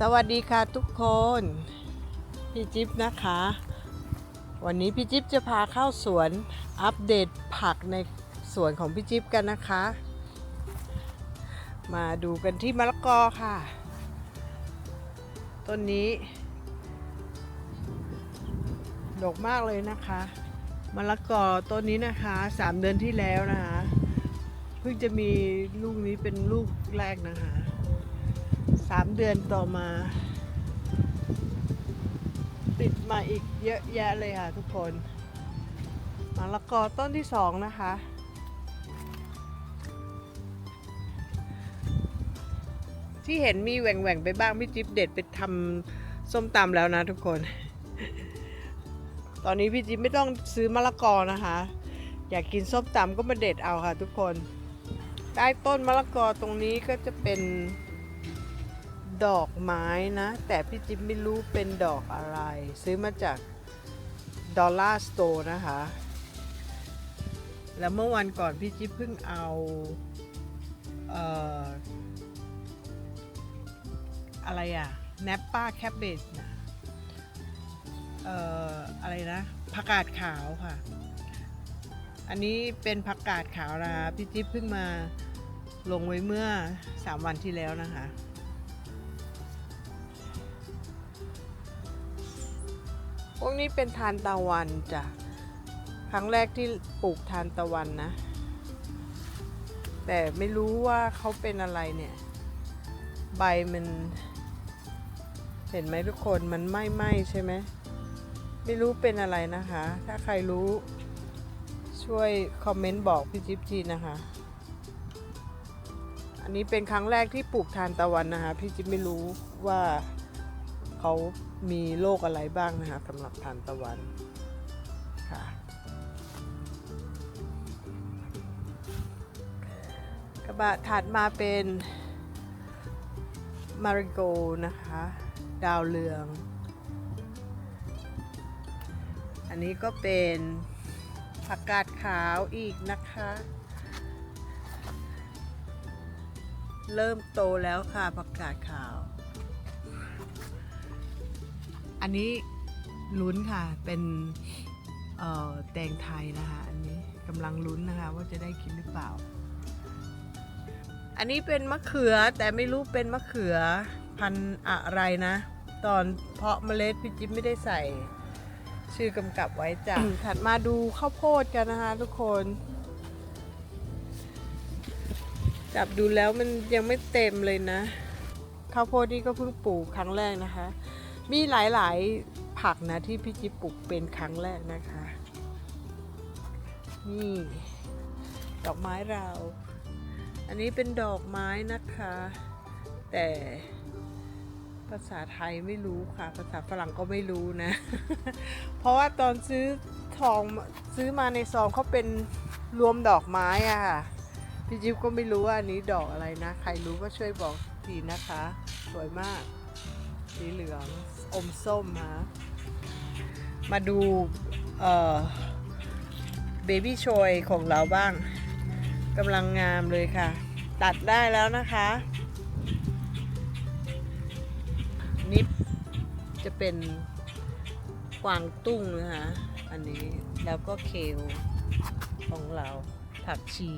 สวัสดีค่ะทุกคน พี่จิ๊บนะคะ วันนี้พี่จิ๊บจะพาเข้าสวนอัปเดตผักในสวนของพี่จิ๊บกันนะคะ มาดูกันที่มะละกอค่ะต้นนี้ ดกมากเลยนะคะมะละกอต้นนี้นะคะสามเดือนที่แล้วนะคะ เพิ่งจะมีลูกนี้เป็นลูกแรกนะคะ สามเดือนต่อมา ติดมาอีกเยอะแยะเลยค่ะทุกคนมะละกอต้นที่สองนะคะ ที่เห็นมีแหว่งๆไปบ้างพี่จิ๊บเด็ดไปทำส้มตำแล้วนะทุกคน ตอนนี้พี่จิ๊บไม่ต้องซื้อมะละกอนะคะ อยากกินส้มตำก็มาเด็ดเอาค่ะทุกคน ใต้ต้นมะละกอตรงนี้ก็จะเป็น ดอกไม้นะ แต่พี่จิ๊บไม่รู้เป็นดอกอะไร ซื้อมาจากดอลลาร์สโตร์นะคะ แล้วเมื่อวันก่อนพี่จิ๊บเพิ่งเอาเอ่ออะไรอะแนปป้าแคบเบจนะเอ่ออะไรนะผักกาดขาวค่ะ อันนี้เป็นผักกาดขาวนะคะพี่จิ๊บเพิ่งมาลงไว้เมื่อ 3 วันที่แล้วนะคะ วกนี้เป็นทานตะวันจ้ะ ครั้งแรกที่ปลูกทานตะวันนะ แต่ไม่รู้ว่าเขาเป็นอะไรเนี่ย ใบมัน เห็นไหมทุกคนมันไหม้ไหม้ใช่ไหม ไม่รู้เป็นอะไรนะคะ ถ้าใครรู้ช่วยคอมเมนต์บอกพี่จิ๊บจีนะคะ อันนี้เป็นครั้งแรกที่ปลูกทานตะวันนะคะ พี่จิ๊บไม่รู้ว่าเขา มีโรคอะไรบ้างนะคะสำหรับทานตะวันค่ะกระบะถัดมาเป็นมาริโกนะคะ ดาวเรือง อันนี้ก็เป็นผักกาดขาวอีกนะคะ เริ่มโตแล้วค่ะผักกาดขาว อันนี้ลุ้นค่ะ เป็นเอ่อแตงไทยนะคะ อันนี้กำลังลุ้นนะคะ ว่าจะได้กินหรือเปล่า อันนี้เป็นมะเขือแต่ไม่รู้เป็นมะเขือพันธุ์อะไรนะ ตอนเพาะเมล็ดพี่จิ๊บไม่ได้ใส่ชื่อกำกับไว้จ้ะถัดมาดูข้าวโพดกันนะคะทุกคน จับดูแล้วมันยังไม่เต็มเลยนะ ข้าวโพดนี่ก็เพิ่งปลูกครั้งแรกนะคะ มีหลายๆผักนะที่พี่จิ๊บปลูกเป็นครั้งแรกนะคะ นี่ ดอกไม้เรา อันนี้เป็นดอกไม้นะคะ แต่ภาษาไทยไม่รู้ค่ะ ภาษาฝรั่งก็ไม่รู้นะ เพราะว่าตอนซื้อทองซื้อมาในซองเขาเป็นรวมดอกไม้อะค่ะ พี่จิ๊บก็ไม่รู้ว่าอันนี้ดอกอะไรนะ ใครรู้ก็ช่วยบอกทีนะคะ สวยมาก สีเหลือง อมส้มฮะมาดูเบบี้ชอยของเราบ้างกำลังงามเลยค่ะ ตัดได้แล้วนะคะนี่จะเป็นกวางตุ้งนะคะอันนี้แล้วก็เคลของเราผักชี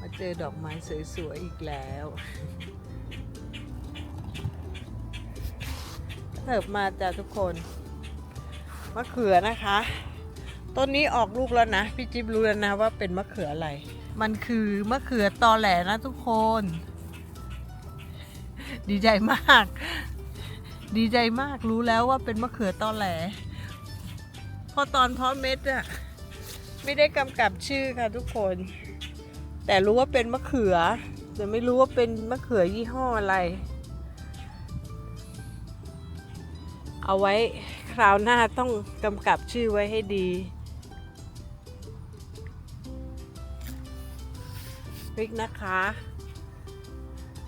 มาเจอดอกไม้สวยๆอีกแล้ว เถิบมาจ้ะทุกคนมะเขือนะคะ ต้นนี้ออกลูกแล้วนะ พี่จิ๊บรู้แล้วนะว่าเป็นมะเขืออะไร มันคือมะเขือตอแหลนะทุกคน ดีใจมาก ดีใจมากรู้แล้วว่าเป็นมะเขือตอแหล พอตอนเพาะเม็ดอะไม่ได้กำกับชื่อค่ะทุกคน แต่รู้ว่าเป็นมะเขือแต่ไม่รู้ว่าเป็นมะเขือยี่ห้ออะไร เอาไว้คราวหน้าต้องกำกับชื่อไว้ให้ดีพริกนะคะ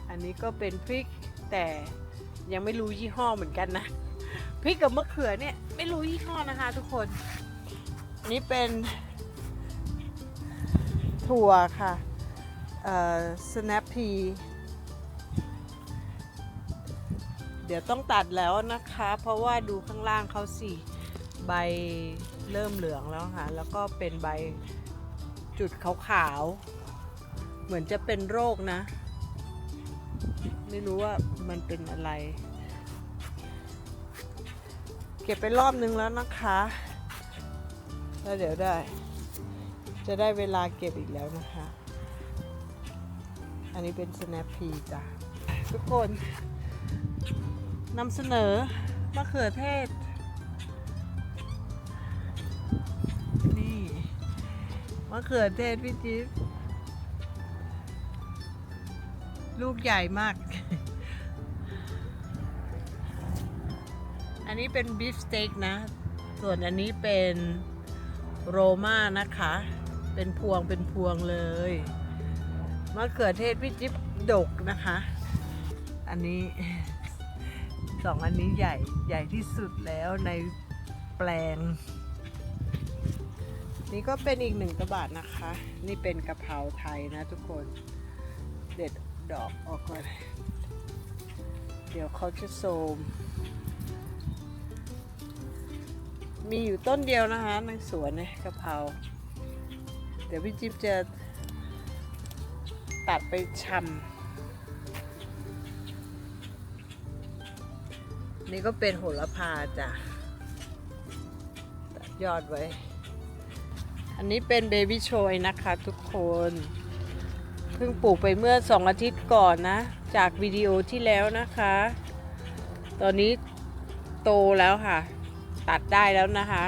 อันนี้ก็เป็นพริกแต่ยังไม่รู้ยี่ห้อเหมือนกันนะ พริกกับมะเขือเนี่ยไม่รู้ยี่ห้อนะคะทุกคนนนี้เป็นถั่วค่ะ เอ่อ snap pea เดี๋ยวต้องตัดแล้วนะคะ เพราะว่าดูข้างล่างเขาสิใบเริ่มเหลืองแล้วค่ะ แล้วก็เป็นใบจุดขาวๆ เหมือนจะเป็นโรคนะ ไม่รู้ว่ามันเป็นอะไร เก็บไปรอบนึงแล้วนะคะ แล้วเดี๋ยวได้ จะได้เวลาเก็บอีกแล้วนะคะ อันนี้เป็น snap p จ้ะทุกคน นำเสนอมะเขือเทศ นี่มะเขือเทศพี่จิ๊บลูกใหญ่มาก อันนี้เป็นบีฟสเต็กนะ ส่วนอันนี้เป็นโรมานะคะ เป็นพวงเป็นพวงเลย มะเขือเทศพี่จิ๊บดกนะคะ อันนี้สองอันนี้ใหญ่ใหญ่ที่สุดแล้วในแปลง นี่ก็เป็นอีกหนึ่งกระบาดนะคะ นี่เป็นกะเพราไทยนะทุกคนเด็ดดอกออกก่อนเดี๋ยวเขาจะโทรมมีอยู่ต้นเดียวนะคะในสวนเนี่ยกะเพราเดี๋ยวพี่จิ๊บจะตัดไปชำ นี่ก็เป็นโหระพาจ้ะตัดยอดไว้ อันนี้เป็นเบบี้โชยนะคะทุกคน เพิ่งปลูกไปเมื่อสองอาทิตย์ก่อนนะ จากวิดีโอที่แล้วนะคะ ตอนนี้โตแล้วค่ะ ตัดได้แล้วนะคะ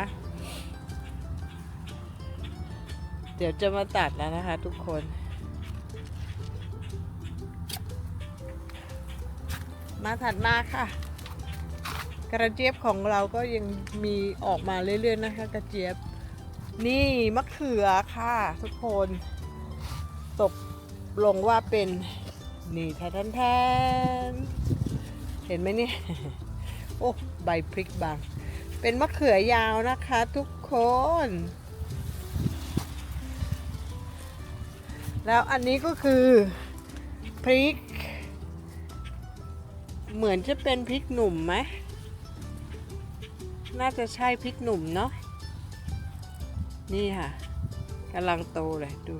เดี๋ยวจะมาตัดแล้วนะคะทุกคนมาถัดมาค่ะ กระเจี๊ยบของเราก็ยังมีออกมาเรื่อยๆนะคะ กระเจี๊ยบ นี่มะเขือค่ะ ทุกคน ตกลงว่าเป็นนี่แทนแทนเห็นไหมเนี่ยโอ้ใบพริกบาง เป็นมะเขือยาวนะคะทุกคน แล้วอันนี้ก็คือพริก เหมือนจะเป็นพริกหนุ่มไหม น่าจะใช่พริกหนุ่มเนาะนี่ค่ะกำลังโตเลยดู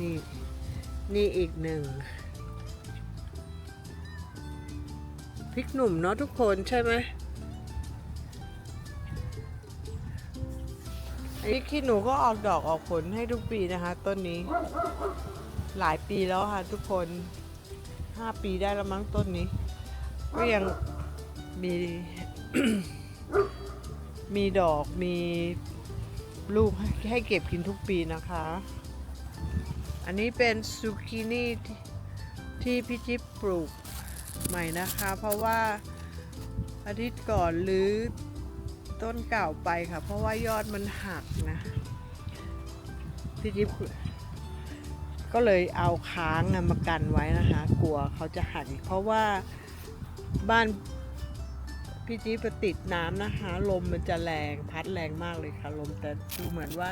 นี่ นี่อีกหนึ่งพริกหนุ่มเนาะทุกคนใช่ไหมไอ้ขี้หนูก็ออกดอกออกผลให้ทุกปีนะคะ ต้นนี้ หลายปีแล้วค่ะทุกคน ห้าปีได้แล้วมั้งต้นนี้ ก็ยังมี มีดอกมีลูกให้ให้เก็บกินทุกปีนะคะ อันนี้เป็นซูกินี่ที่ที่พี่จิ๊บปลูกใหม่นะคะ เพราะว่าอาทิตย์ก่อนหรือต้นเก่าไปค่ะ เพราะว่ายอดมันหักนะพี่จิ๊บ ก็เลยเอาค้างมากันไว้นะคะ กลัวเขาจะหักอีกเพราะว่าบ้านพี่จิ๊ปติดน้ำนะคะ ลมมันจะแรงพัดแรงมากเลยค่ะ ลมแต่ดูเหมือนว่า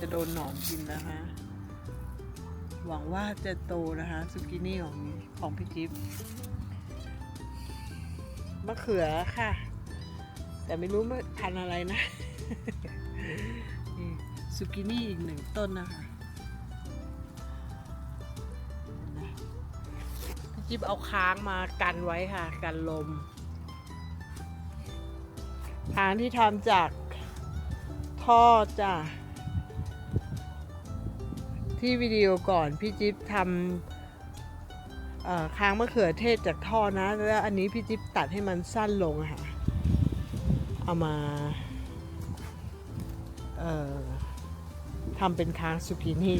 จะโดนหนอนกินนะคะ หวังว่าจะโตนะคะซุกินี่ของของพี่จิ๊บมะเขือค่ะ แต่ไม่รู้ว่าพันอะไรนะนี่ซุกินี่อีกหนึ่งต้นนะคะ จิ๊บเอาค้างมากันไว้ค่ะ กันลม ค้างที่ทำจากท่อจ้ะที่วิดีโอก่อนพี่จิ๊บทำค้างมะเขือเทศจากท่อนะ แล้วอันนี้พี่จิ๊บตัดให้มันสั้นลงค่ะ เอามาทำเป็นค้างซูกินี่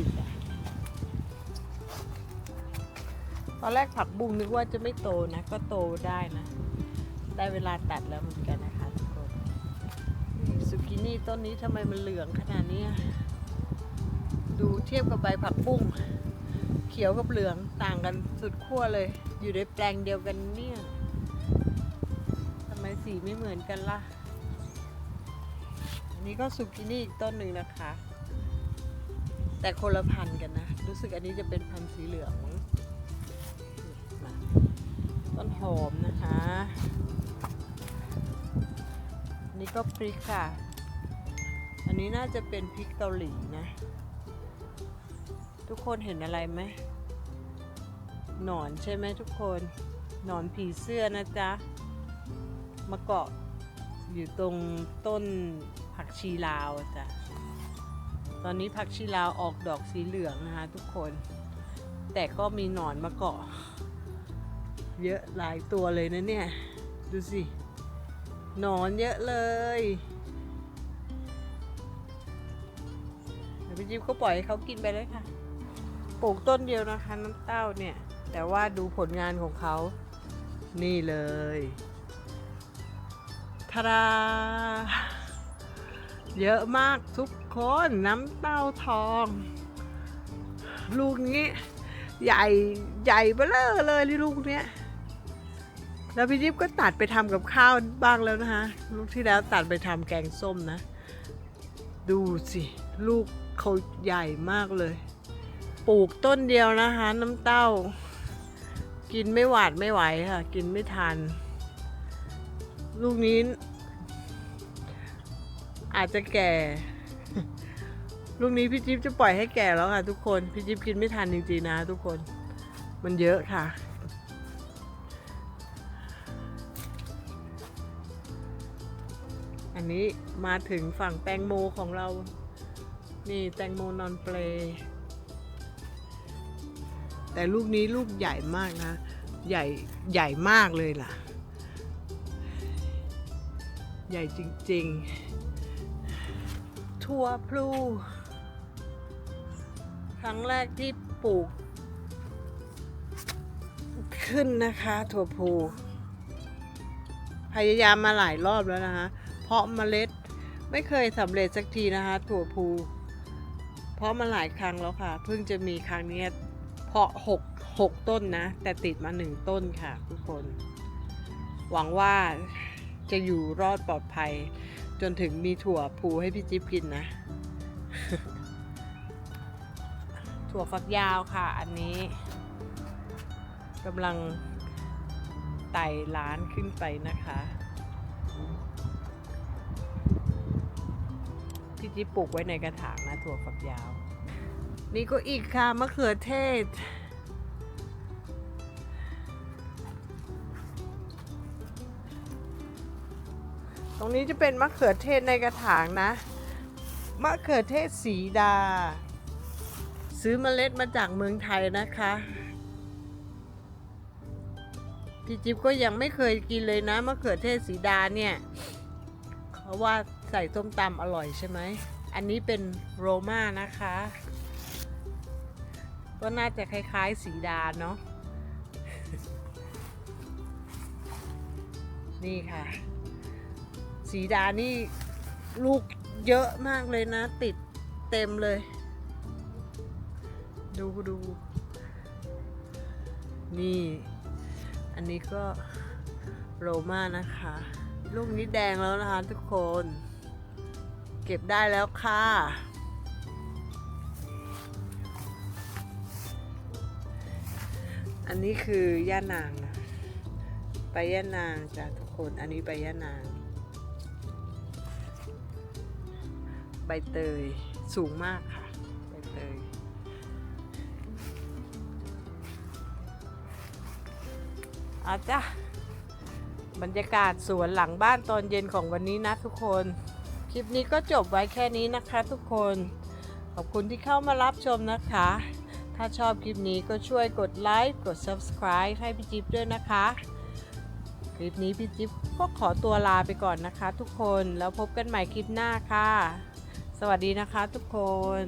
อนแรกผักบุ้งนึกว่าจะไม่โตนะ ก็โตได้นะ ได้เวลาตัดแล้วเหมือนกันนะคะทุกคนนี่ซูกินี่ต้นนี้ทำไมมันเหลืองขนาดนี้ ดูเทียบกับใบผักบุ้งเขียวกับเหลืองต่างกันสุดขั้วเลย อยู่ในแปลงเดียวกันเนี่ยทำไมสีไม่เหมือนกันล่ะอันนี้ก็สุกินี่อีกต้นหนึ่งนะคะ แต่คนละพันกันนะ รู้สึกอันนี้จะเป็นพันธุ์สีเหลือง อมนะคะนนี้ก็พริกค่ะ อันนี้น่าจะเป็นพริกเกาหลีนะ ทุกคนเห็นอะไรไหม หนอนใช่ไหมทุกคน หนอนผีเสื้อนะจ๊ะ มาเกาะอยู่ตรงต้นผักชีลาวจ้ะ ตอนนี้ผักชีลาวออกดอกสีเหลืองนะคะทุกคน แต่ก็มีหนอนมาเกาะ เยอะหลายตัวเลยนะเนี่ย ดูสิหนอนเยอะเลยเดี๋ยวพี่จิ๊บก็ปล่อยให้เขากินไปเลยค่ะ ปลูกต้นเดียวนะคะน้ำเต้าเนี่ย แต่ว่าดูผลงานของเขา นี่เลยทาราเยอะมากทุกคนน้ำเต้าทอง ลูกนี้ ใหญ่ใหญ่เบ้อเลอเลยลูกเนี้ย แล้วพี่จิ๊บก็ตัดไปทำกับข้าวบ้างแล้วนะคะลูกที่แล้วตัดไปทำแกงส้มนะ ดูสิลูกเขาใหญ่มากเลย ปลูกต้นเดียวนะคะ น้ำเต้า กินไม่หวาดไม่ไหวค่ะ กินไม่ทัน ลูกนี้ อาจจะแก่ ลูกนี้พี่จิ๊บจะปล่อยให้แก่แล้วค่ะ ทุกคน พี่จิ๊บกินไม่ทันจริงๆนะ ทุกคน มันเยอะค่ะ นี้มาถึงฝั่งแตงโมของเรา นี่แตงโมนอนเปล แต่ลูกนี้ลูกใหญ่มากนะ ใหญ่ใหญ่มากเลยล่ะ ใหญ่จริงๆ ทัวพลู ครั้งแรกที่ปลูก ขึ้นนะคะ ถั่วพลูพยายามมาหลายรอบแล้วนะคะ เพาะเมล็ดไม่เคยสำเร็จสักทีนะคะถั่วพูเพาะมาหลายครั้งแล้วค่ะ เพิ่งจะมีครั้งนี้เพาะหกหกต้นนะ แต่ติดมาหนึ่งต้นค่ะทุกคน หวังว่าจะอยู่รอดปลอดภัย จนถึงมีถั่วพูให้พี่จิ๊บกินนะ ถั่วฝักยาวค่ะอันนี้กำลังไต่ล้านขึ้นไปนะคะ พี่จิ๊บปลูกไว้ในกระถางนะถั่วฝักยาว นี่ก็อีกค่ะมะเขือเทศ ตรงนี้จะเป็นมะเขือเทศในกระถางนะ มะเขือเทศสีดา ซื้อเมล็ดมาจากเมืองไทยนะคะพี่จิ๊บก็ยังไม่เคยกินเลยนะมะเขือเทศสีดาเนี่ย เขาว่า ใส่ส้มตำอร่อยใช่ไหม อันนี้เป็นโรมานะคะ ก็น่าจะคล้ายๆสีดาเนาะ นี่ค่ะ สีดานี่ลูกเยอะมากเลยนะ ติดเต็มเลย ดูดู นี่ อันนี้ก็โรมานะคะ ลูกนี้แดงแล้วนะคะทุกคน เก็บได้แล้วค่ะ อันนี้คือย่านางนะไปย่านางจ้ะทุกคน อันนี้ไปย่านาง ใบเตยสูงมากค่ะ ใบเตย อาจ้ะบรรยากาศสวนหลังบ้านตอนเย็นของวันนี้นะทุกคน ลิปนี้ก็จบไว้แค่นี้นะคะทุกคน ขอบคุณที่เข้ามารับชมนะคะ ถ้าชอบคลิปนี้ก็ช่วยกดไลค์ กด subscribe ให้พี่จิ๊บด้วยนะคะ คลิปนี้พี่จิ๊บก็ขอตัวลาไปก่อนนะคะทุกคน แล้วพบกันใหม่คลิปหน้าค่ะ สวัสดีนะคะทุกคน